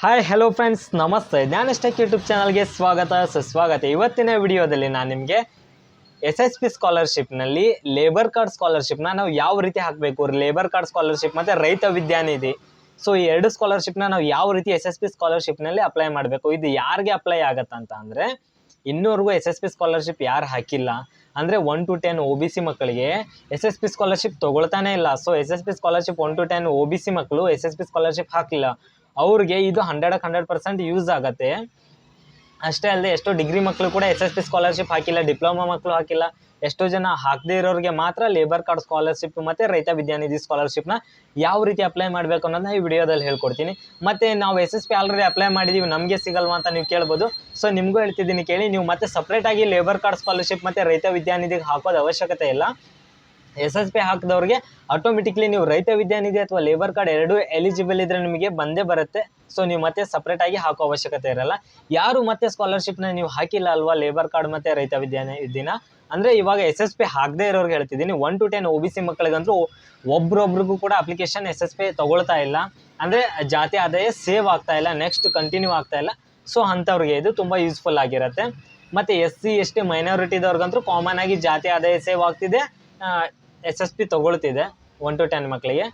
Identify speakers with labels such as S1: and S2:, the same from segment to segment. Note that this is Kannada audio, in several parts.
S1: ಹಾಯ್ ಹಲೋ ಫ್ರೆಂಡ್ಸ್ ನಮಸ್ತೆ. ಜ್ಞಾನಸ್ಟೆಕ್ ಯೂಟ್ಯೂಬ್ ಚಾನಲ್ಗೆ ಸ್ವಾಗತ, ಸುಸ್ವಾಗತ. ಇವತ್ತಿನ ವಿಡಿಯೋದಲ್ಲಿ ನಾನು ನಿಮಗೆ ಎಸ್ ಎಸ್ ಪಿ ಸ್ಕಾಲರ್ಶಿಪ್ನಲ್ಲಿ ಲೇಬರ್ ಕಾರ್ಡ್ ಸ್ಕಾಲರ್ಶಿಪ್ನ ನಾವು ಯಾವ ರೀತಿ ಹಾಕಬೇಕು? ಲೇಬರ್ ಕಾರ್ಡ್ ಸ್ಕಾಲರ್ಶಿಪ್ ಮತ್ತು ರೈತ ವಿದ್ಯಾನಿಧಿ ಸೊ ಈ ಎರಡು ಸ್ಕಾಲರ್ಶಿಪ್ನ ನಾವು ಯಾವ ರೀತಿ ಎಸ್ ಎಸ್ ಪಿ ಸ್ಕಾಲರ್ಶಿಪ್ನಲ್ಲಿ ಅಪ್ಲೈ ಮಾಡಬೇಕು? ಇದು ಯಾರಿಗೆ ಅಪ್ಲೈ ಆಗತ್ತಂತ ಅಂದರೆ ಇನ್ನೂವರೆಗೂ ಎಸ್ ಎಸ್ ಪಿ ಸ್ಕಾಲರ್ಶಿಪ್ ಯಾರು ಹಾಕಿಲ್ಲ? ಅಂದರೆ one to ten O B C ಮಕ್ಕಳಿಗೆ ಎಸ್ ಎಸ್ ಪಿ ಸ್ಕಾಲರ್ಶಿಪ್ ತೊಗೊಳ್ತಾನೆ ಇಲ್ಲ. So S S P scholarship one to ten O B C ಮಕ್ಕಳು ಎಸ್ ಎಸ್ ಪಿ ಸ್ಕಾಲರ್ಶಿಪ್ ಹಾಕಿಲ್ಲ ಅವ್ರಿಗೆ ಇದು ಹಂಡ್ರೆಡಕ್ಕೆ ಹಂಡ್ರೆಡ್ ಪರ್ಸೆಂಟ್ ಯೂಸ್ ಆಗುತ್ತೆ. ಅಷ್ಟೇ ಅಲ್ಲದೆ ಎಷ್ಟೋ ಡಿಗ್ರಿ ಮಕ್ಕಳು ಕೂಡ ಎಸ್ ಎಸ್ ಪಿ ಸ್ಕಾಲರ್ಶಿಪ್ ಹಾಕಿಲ್ಲ ಡಿಪ್ಲೊಮಾ ಮಕ್ಕಳು ಹಾಕಿಲ್ಲ. ಎಷ್ಟೋ ಜನ ಹಾಕದೇ ಇರೋರಿಗೆ ಮಾತ್ರ ಲೇಬರ್ ಕಾರ್ಡ್ ಸ್ಕಾಲರ್ಶಿಪ್ ಮತ್ತು ರೈತ ವಿದ್ಯಾನಿಧಿ ಸ್ಕಾಲರ್ಶಿಪ್ನ ಯಾವ ರೀತಿ ಅಪ್ಲೈ ಮಾಡಬೇಕು ಅನ್ನೋದನ್ನ ಈ ವಿಡಿಯೋದಲ್ಲಿ ಹೇಳ್ಕೊಡ್ತೀನಿ. ಮತ್ತು ನಾವು S S P already apply ಮಾಡಿದ್ದೀವಿ ನಮಗೆ ಸಿಗಲ್ವಾ ಅಂತ ನೀವು ಕೇಳ್ಬೋದು. ಸೊ ನಿಮಗೂ ಹೇಳ್ತಿದ್ದೀನಿ ಕೇಳಿ, ನೀವು ಮತ್ತೆ ಸಪ್ರೇಟಾಗಿ ಲೇಬರ್ ಕಾರ್ಡ್ ಸ್ಕಾಲರ್ಶಿಪ್ ಮತ್ತು ರೈತ ವಿದ್ಯಾನಿಧಿಗೆ ಹಾಕೋದು ಅವಶ್ಯಕತೆ ಇಲ್ಲ. ಎಸ್ ಎಸ್ ಪಿ ಹಾಕಿದವ್ರಿಗೆ ಆಟೋಮೆಟಿಕ್ಲಿ ನೀವು ರೈತ ವಿದ್ಯಾನಿಧಿ ಅಥವಾ ಲೇಬರ್ ಕಾರ್ಡ್ ಎರಡೂ ಎಲಿಜಿಬಲ್ ಇದ್ರೆ ನಿಮಗೆ ಬಂದೇ ಬರುತ್ತೆ. ಸೊ ನೀವು ಮತ್ತೆ ಸಪ್ರೇಟಾಗಿ ಹಾಕೋ ಅವಶ್ಯಕತೆ ಇರಲ್ಲ. ಯಾರು ಮತ್ತೆ ಸ್ಕಾಲರ್ಶಿಪ್ನ ನೀವು ಹಾಕಿಲ್ಲ ಅಲ್ವಾ ಲೇಬರ್ ಕಾರ್ಡ್ ಮತ್ತೆ ರೈತ ವಿದ್ಯಾನಿಧಿನ? ಅಂದರೆ ಇವಾಗ ಎಸ್ ಎಸ್ ಪಿ ಹಾಕದೇ ಇರೋರ್ಗೆ ಹೇಳ್ತಿದ್ದೀನಿ one to ten O B C ಮಕ್ಕಳಿಗಂತೂ ಒಬ್ರೊಬ್ರಿಗೂ ಕೂಡ ಅಪ್ಲಿಕೇಶನ್ ಎಸ್ ಎಸ್ ಪಿ ತಗೊಳ್ತಾ ಇಲ್ಲ. ಅಂದರೆ ಜಾತಿ ಆದಾಯ ಸೇವ್ ಆಗ್ತಾ ಇಲ್ಲ ನೆಕ್ಸ್ಟ್ ಕಂಟಿನ್ಯೂ ಆಗ್ತಾ ಇಲ್ಲ. ಸೊ ಅಂಥವ್ರಿಗೆ ಇದು ತುಂಬ ಯೂಸ್ಫುಲ್ ಆಗಿರುತ್ತೆ. ಮತ್ತು ಎಸ್ ಸಿ, ಎಸ್ ಟಿ ಮೈನಾರಿಟಿದವ್ರಿಗಂತೂ ಕಾಮನ್ ಆಗಿ ಜಾತಿ ಆದಾಯ ಸೇವ್ ಆಗ್ತಿದೆ. ಎಸ್ ಎಸ್ ಪಿ ತೊಗೊಳ್ತಿದೆ ಒನ್ ಟು ಟೆನ್ ಮಕ್ಕಳಿಗೆ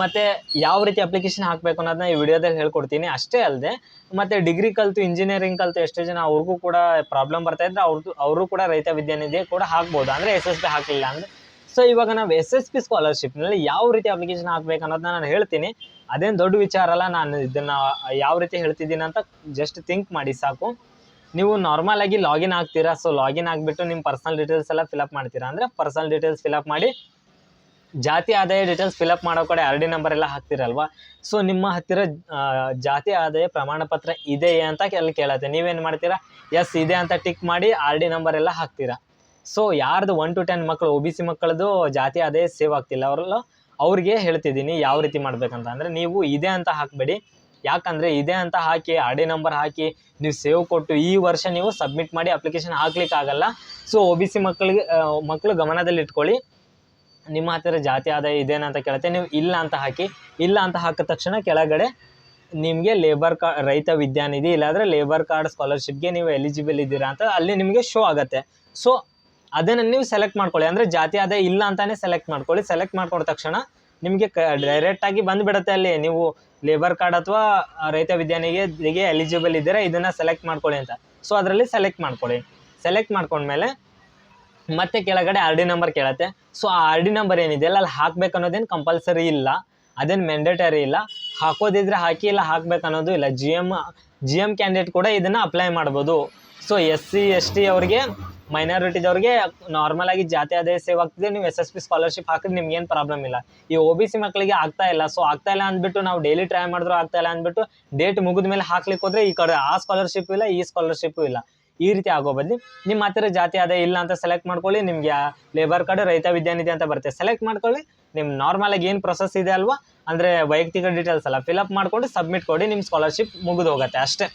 S1: ಮತ್ತು ಯಾವ ರೀತಿ ಅಪ್ಲಿಕೇಶನ್ ಹಾಕಬೇಕು ಅನ್ನೋದನ್ನ ಈ ವಿಡಿಯೋದಲ್ಲಿ ಹೇಳ್ಕೊಡ್ತೀನಿ. ಅಷ್ಟೇ ಅಲ್ಲದೆ ಮತ್ತು ಡಿಗ್ರಿ ಕಲಿತು ಇಂಜಿನಿಯರಿಂಗ್ ಕಲಿತು ಎಷ್ಟೋ ಜನ ಅವ್ರಿಗೂ ಕೂಡ ಪ್ರಾಬ್ಲಮ್ ಬರ್ತಾ ಇದ್ರೆ ಅವ್ರದ್ದು ಅವರು ಕೂಡ ರೈತ ವಿದ್ಯಾನಿಧಿ ಕೂಡ ಹಾಕ್ಬೋದು. ಅಂದರೆ ಎಸ್ ಎಸ್ ಪಿ ಹಾಕಲಿಲ್ಲ ಅಂದರೆ. ಸೊ ಇವಾಗ ನಾವು ಎಸ್ ಎಸ್ ಪಿ ಸ್ಕಾಲರ್ಶಿಪ್ನಲ್ಲಿ ಯಾವ ರೀತಿ ಅಪ್ಲಿಕೇಶನ್ ಹಾಕ್ಬೇಕು ಅನ್ನೋದನ್ನ ನಾನು ಹೇಳ್ತೀನಿ. ಅದೇನು ದೊಡ್ಡ ವಿಚಾರ ಅಲ್ಲ, ನಾನು ಇದನ್ನು ಯಾವ ರೀತಿ ಹೇಳ್ತಿದ್ದೀನಿ ಅಂತ ಜಸ್ಟ್ ಥಿಂಕ್ ಮಾಡಿ, ಸಾಕು. ನೀವು ನಾರ್ಮಲ್ ಆಗಿ ಲಾಗಿನ್ ಆಗ್ತೀರಾ? ಸೊ ಲಾಗಿನ್ ಆಗಿಬಿಟ್ಟು ನಿಮ್ಮ ಪರ್ಸನಲ್ ಡೀಟೇಲ್ಸ್ ಎಲ್ಲ ಫಿಲಪ್ ಮಾಡ್ತೀರಾ? ಅಂದರೆ ಪರ್ಸನಲ್ ಡೀಟೇಲ್ಸ್ ಫಿಲಪ್ ಮಾಡಿ ಜಾತಿ ಆದಾಯ ಡೀಟೇಲ್ಸ್ ಫಿಲಪ್ ಮಾಡೋ ಕಡೆ ಆರ್ ಡಿ ನಂಬರ್ ಎಲ್ಲ ಹಾಕ್ತಿರಲ್ವಾ? ಸೊ ನಿಮ್ಮ ಹತ್ತಿರ ಜಾತಿ ಆದಾಯ ಪ್ರಮಾಣ ಪತ್ರ ಇದೆಯೇ ಅಂತ ಅಲ್ಲಿ ಕೇಳತ್ತೆ. ನೀವೇನು ಮಾಡ್ತೀರಾ? ಎಸ್ ಇದೆ ಅಂತ ಟಿಕ್ ಮಾಡಿ ಆರ್ ಡಿ ನಂಬರ್ ಎಲ್ಲ ಹಾಕ್ತೀರಾ? ಸೊ ಯಾರ್ದು ಒನ್ ಟು ಟೆನ್ ಮಕ್ಕಳು ಒ ಬಿ ಸಿ ಮಕ್ಕಳದು ಜಾತಿ ಆದಾಯ ಸೇವ್ ಆಗ್ತಿಲ್ಲ, ಅವರಲ್ಲೂ ಅವ್ರಿಗೆ ಹೇಳ್ತಿದ್ದೀನಿ ಯಾವ ರೀತಿ ಮಾಡ್ಬೇಕಂತ. ಅಂದರೆ ನೀವು ಇದೆ ಅಂತ ಹಾಕಬೇಡಿ. ಯಾಕಂದರೆ ಇದೆ ಅಂತ ಹಾಕಿ, ಆರ್ ಡಿ ನಂಬರ್ ಹಾಕಿ ನೀವು ಸೇವ್ ಕೊಟ್ಟು ಈ ವರ್ಷ ನೀವು ಸಬ್ಮಿಟ್ ಮಾಡಿ ಅಪ್ಲಿಕೇಶನ್ ಹಾಕ್ಲಿಕ್ಕೆ ಆಗಲ್ಲ. ಸೊ ಒ ಬಿ ಸಿ ಮಕ್ಕಳಿಗೆ ಮಕ್ಕಳು ಗಮನದಲ್ಲಿ ಇಟ್ಕೊಳ್ಳಿ. ನಿಮ್ಮ ಹತ್ತಿರ ಜಾತಿ ಆದಾಯ ಇದೇನಂತ ಕೇಳುತ್ತೆ. ನೀವು ಇಲ್ಲ ಅಂತ ಹಾಕಿ, ಇಲ್ಲ ಅಂತ ಹಾಕಿದ ತಕ್ಷಣ ಕೆಳಗಡೆ ನಿಮಗೆ ಲೇಬರ್ ಕಾ ರೈತ ವಿದ್ಯಾನಿಧಿ ಇಲ್ಲಾಂದರೆ ಲೇಬರ್ ಕಾರ್ಡ್ ಸ್ಕಾಲರ್ಶಿಪ್ಗೆ ನೀವು ಎಲಿಜಿಬಲ್ ಇದ್ದೀರಾ ಅಂತ ಅಲ್ಲಿ ನಿಮಗೆ ಶೋ ಆಗುತ್ತೆ. ಸೊ ಅದನ್ನು ನೀವು ಸೆಲೆಕ್ಟ್ ಮಾಡ್ಕೊಳ್ಳಿ. ಅಂದರೆ ಜಾತಿ ಆದಾಯ ಇಲ್ಲ ಅಂತಲೇ ಸೆಲೆಕ್ಟ್ ಮಾಡ್ಕೊಳ್ಳಿ. ಸೆಲೆಕ್ಟ್ ಮಾಡ್ಕೊಂಡ ತಕ್ಷಣ ನಿಮಗೆ ಕ ಡೈರೆಕ್ಟಾಗಿ ಬಂದುಬಿಡುತ್ತೆ ಅಲ್ಲಿ. ನೀವು ಲೇಬರ್ ಕಾರ್ಡ್ ಅಥವಾ ರೈತ ವಿದ್ಯಾನಿಗೆ ಎಲಿಜಿಬಲ್ ಇದ್ದೀರಾ, ಇದನ್ನು ಸೆಲೆಕ್ಟ್ ಮಾಡ್ಕೊಳ್ಳಿ ಅಂತ. ಸೊ ಅದರಲ್ಲಿ ಸೆಲೆಕ್ಟ್ ಮಾಡ್ಕೊಳ್ಳಿ. ಸೆಲೆಕ್ಟ್ ಮಾಡ್ಕೊಂಡ್ಮೇಲೆ ಮತ್ತೆ ಕೆಳಗಡೆ ಆರ್ ಡಿ ನಂಬರ್ ಕೇಳತ್ತೆ. ಸೊ ಆ ಆರ್ ಡಿ ನಂಬರ್ ಏನಿದೆ, ಅಲ್ಲ ಅಲ್ಲಿ ಹಾಕ್ಬೇಕು ಅನ್ನೋದೇನು ಕಂಪಲ್ಸರಿ ಇಲ್ಲ. ಅದೇನು ಮ್ಯಾಂಡೇಟರಿ ಇಲ್ಲ. ಹಾಕೋದಿದ್ರೆ ಹಾಕಿ ಇಲ್ಲ, ಹಾಕ್ಬೇಕು ಅನ್ನೋದು ಇಲ್ಲ. G M G M candidate ಕೂಡ ಇದನ್ನು ಅಪ್ಲೈ ಮಾಡ್ಬೋದು. So S C S T ಅವ್ರಿಗೆ ಮೈನಾರಿಟಿದವ್ರಿಗೆ ನಾರ್ಮಲ್ ಆಗಿ ಜಾತಿ ಆದಾಯ ಸೇವ್ ಆಗ್ತಿದೆ. ನೀವು ಎಸ್ ಎಸ್ ಪಿ ಸ್ಕಾಲರ್ಶಿಪ್ ಹಾಕಿದ್ರೆ ನಿಮ್ಗೆ ಏನು ಪ್ರಾಬ್ಲಮ್ ಇಲ್ಲ. ಈ ಒ ಬಿ ಸಿ ಮಕ್ಕಳಿಗೆ ಆಗ್ತಾ ಇಲ್ಲ. ಸೊ ಆಗ್ತಾ ಇಲ್ಲ ಅಂದ್ಬಿಟ್ಟು ನಾವು ಡೈಲಿ ಟ್ರೈ ಮಾಡಿದ್ರು ಆಗ್ತಾ ಇಲ್ಲ ಅಂದ್ಬಿಟ್ಟು ಡೇಟ್ ಮುಗಿದ ಮೇಲೆ ಹಾಕ್ಲಿಕ್ಕೆ ಹೋದ್ರೆ ಈ ಕಡೆ ಆ ಸ್ಕಾಲರ್ಶಿಪ್ ಇಲ್ಲ, ಈ ಸ್ಕಾಲರ್ಶಿಪ್ಪು ಇಲ್ಲ. ಈ ರೀತಿ ಆಗೋ ಬದಲಿ ನಿಮ್ಮ ಹತ್ತಿರ ಜಾತಿ ಅದೇ ಇಲ್ಲ ಅಂತ ಸೆಲೆಕ್ಟ್ ಮಾಡ್ಕೊಳ್ಳಿ. ನಿಮಗೆ ಲೇಬರ್ ಕಾರ್ಡ್ ರೈತ ವಿದ್ಯಾನಿಧಿ ಅಂತ ಬರುತ್ತೆ. ಸೆಲೆಕ್ಟ್ ಮಾಡ್ಕೊಳ್ಳಿ. ನಿಮ್ಮ ನಾರ್ಮಲ್ ಆಗಿ ಏನು ಪ್ರೊಸೆಸ್ ಇದೆ ಅಲ್ವಾ? ಅಂದರೆ ವೈಯಕ್ತಿಕ ಡೀಟೇಲ್ಸ್ ಎಲ್ಲ ಫಿಲಪ್ ಮಾಡ್ಕೊಂಡು ಸಬ್ಮಿಟ್ ಕೊಡಿ. ನಿಮ್ಮ ಸ್ಕಾಲರ್ಶಿಪ್ ಮುಗಿದು ಹೋಗುತ್ತೆ ಅಷ್ಟೇ.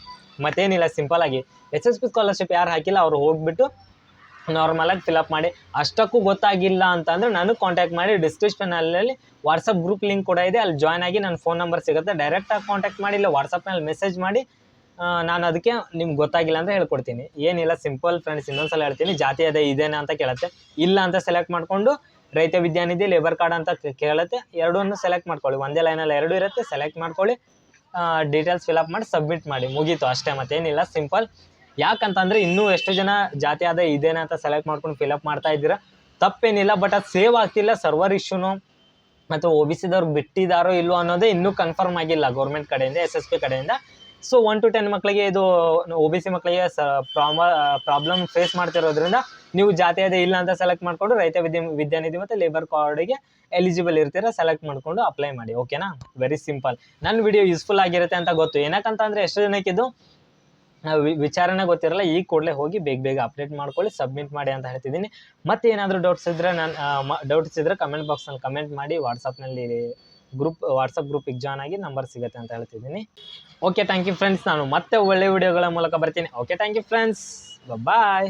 S1: ಮತ್ತೇನಿಲ್ಲ ಸಿಂಪಲ್ ಆಗಿ. ಎಸ್ ಎಸ್ ಪಿ ಸ್ಕಾಲರ್ಶಿಪ್ ಯಾರು ಹಾಕಿಲ್ಲ, ಅವ್ರು ಹೋಗ್ಬಿಟ್ಟು ನಾರ್ಮಲಾಗಿ ಫಿಲಪ್ ಮಾಡಿ. ಅಷ್ಟಕ್ಕೂ ಗೊತ್ತಾಗಿಲ್ಲ ಅಂತಂದರೆ ನಾನು ಕಾಂಟ್ಯಾಕ್ಟ್ ಮಾಡಿ ಡಿಸ್ಕ್ರಿಪ್ಷನಲ್ಲಿ ವಾಟ್ಸಪ್ ಗ್ರೂಪ್ ಲಿಂಕ್ ಕೂಡ ಇದೆ. ಅಲ್ಲಿ ಜಾಯ್ನ್ ಆಗಿ ನನ್ನ ಫೋನ್ ನಂಬರ್ ಸಿಗುತ್ತೆ. ಡೈರೆಕ್ಟಾಗಿ ಕಾಂಟ್ಯಾಕ್ಟ್ ಮಾಡಿ, ಇಲ್ಲ ವಾಟ್ಸಪ್ನಲ್ಲಿ ಮೆಸೇಜ್ ಮಾಡಿ ನಾನು ಅದಕ್ಕೆ ನಿಮ್ಗೆ ಗೊತ್ತಾಗಿಲ್ಲ ಅಂತ ಹೇಳ್ಕೊಡ್ತೀನಿ. ಏನಿಲ್ಲ ಸಿಂಪಲ್ ಫ್ರೆಂಡ್ಸ್ ಇನ್ನೊಂದ್ಸಲ ಹೇಳ್ತೀನಿ. ಜಾತಿ ಅದೇ ಇದೇನಾ ಅಂತ ಕೇಳುತ್ತೆ. ಇಲ್ಲ ಅಂತ ಸೆಲೆಕ್ಟ್ ಮಾಡಿಕೊಂಡು ರೈತ ವಿದ್ಯಾನಿಧಿ ಲೇಬರ್ ಕಾರ್ಡ್ ಅಂತ ಕೇಳುತ್ತೆ. ಎರಡನ್ನೂ ಸೆಲೆಕ್ಟ್ ಮಾಡ್ಕೊಳ್ಳಿ. ಒಂದೇ ಲೈನಲ್ಲಿ ಎರಡು ಇರುತ್ತೆ ಸೆಲೆಕ್ಟ್ ಮಾಡ್ಕೊಳ್ಳಿ. ಡೀಟೇಲ್ಸ್ ಫಿಲಪ್ ಮಾಡಿ ಸಬ್ಮಿಟ್ ಮಾಡಿ. ಮುಗೀತು ಅಷ್ಟೇ, ಮತ್ತೇನಿಲ್ಲ ಸಿಂಪಲ್ ಯಾಕಂತಂದರೆ ಇನ್ನೂ ಎಷ್ಟು ಜನ ಜಾತಿ ಆದ ಇದೇನಾ ಅಂತ ಸೆಲೆಕ್ಟ್ ಮಾಡ್ಕೊಂಡು ಫಿಲಪ್ ಮಾಡ್ತಾ ಇದ್ದೀರಾ? ತಪ್ಪೇನಿಲ್ಲ ಬಟ್ ಅದು ಸೇವ್ ಆಗ್ತಿಲ್ಲ ಸರ್ವರ್ ಇಶ್ಯೂನು ಅಥವಾ ಒ ಬಿ ಸಿದವ್ರು ಬಿಟ್ಟಿದ್ದಾರೋ ಇಲ್ವೋ ಅನ್ನೋದೇ ಇನ್ನೂ ಕನ್ಫರ್ಮ್ ಆಗಿಲ್ಲ ಗೌರ್ಮೆಂಟ್ ಕಡೆಯಿಂದ ಎಸ್ ಎಸ್ ಪಿ ಕಡೆಯಿಂದ. ಸೊ ಒನ್ ಟು ಟೆನ್ ಮಕ್ಕಳಿಗೆ ಇದು ಒ ಬಿ ಸಿ ಮಕ್ಕಳಿಗೆ ಪ್ರಾಬ್ಲಮ್ ಫೇಸ್ ಮಾಡ್ತಿರೋದ್ರಿಂದ ನೀವು ಜಾತಿ ಅದೇ ಇಲ್ಲ ಅಂತ ಸೆಲೆಕ್ಟ್ ಮಾಡಿಕೊಂಡು ರೈತ ವಿದ್ಯಾ ವಿದ್ಯಾನಿಧಿ ಮತ್ತು ಲೇಬರ್ ಕಾರ್ಡಿಗೆ ಎಲಿಜಿಬಲ್ ಇರ್ತೀರಾ ಸೆಲೆಕ್ಟ್ ಮಾಡಿಕೊಂಡು ಅಪ್ಲೈ ಮಾಡಿ ಓಕೆನಾ ವೆರಿ ಸಿಂಪಲ್ ನನ್ನ ವಿಡಿಯೋ ಯೂಸ್ಫುಲ್ ಆಗಿರುತ್ತೆ ಅಂತ ಗೊತ್ತು. ಏನಕ್ಕಂತಂದರೆ ಎಷ್ಟು ಜನಕ್ಕೆ ಇದು ಆ, ವಿ- ವಿಚಾರನೆ ಗೊತ್ತಿರಲ್ಲ. ಈಗ ಕೂಡಲೇ ಹೋಗಿ ಬೇಗ ಬೇಗ ಅಪ್ಡೇಟ್ ಮಾಡ್ಕೊಳ್ಳಿ ಸಬ್ಮಿಟ್ ಮಾಡಿ ಅಂತ ಹೇಳ್ತಿದ್ದೀನಿ. ಮತ್ತೆ ಏನಾದರೂ ಡೌಟ್ಸ್ ಇದ್ದರೆ ನಾನು ಡೌಟ್ಸ್ ಇದ್ದರೆ ಕಮೆಂಟ್ ಬಾಕ್ಸ್ನಲ್ಲಿ ಕಮೆಂಟ್ ಮಾಡಿ ವಾಟ್ಸಪ್ನಲ್ಲಿ ಗ್ರೂಪ್ ವಾಟ್ಸಪ್ ಗ್ರೂಪಿಗೆ ಜಾಯ್ನ್ ಆಗಿ ನಂಬರ್ ಸಿಗುತ್ತೆ ಅಂತ ಹೇಳ್ತಿದ್ದೀನಿ. ಓಕೆ ಥ್ಯಾಂಕ್ ಯು ಫ್ರೆಂಡ್ಸ್ ನಾನು ಮತ್ತೆ ಒಳ್ಳೆ ವಿಡಿಯೋಗಳ ಮೂಲಕ ಬರ್ತೀನಿ. Okay thank you friends bye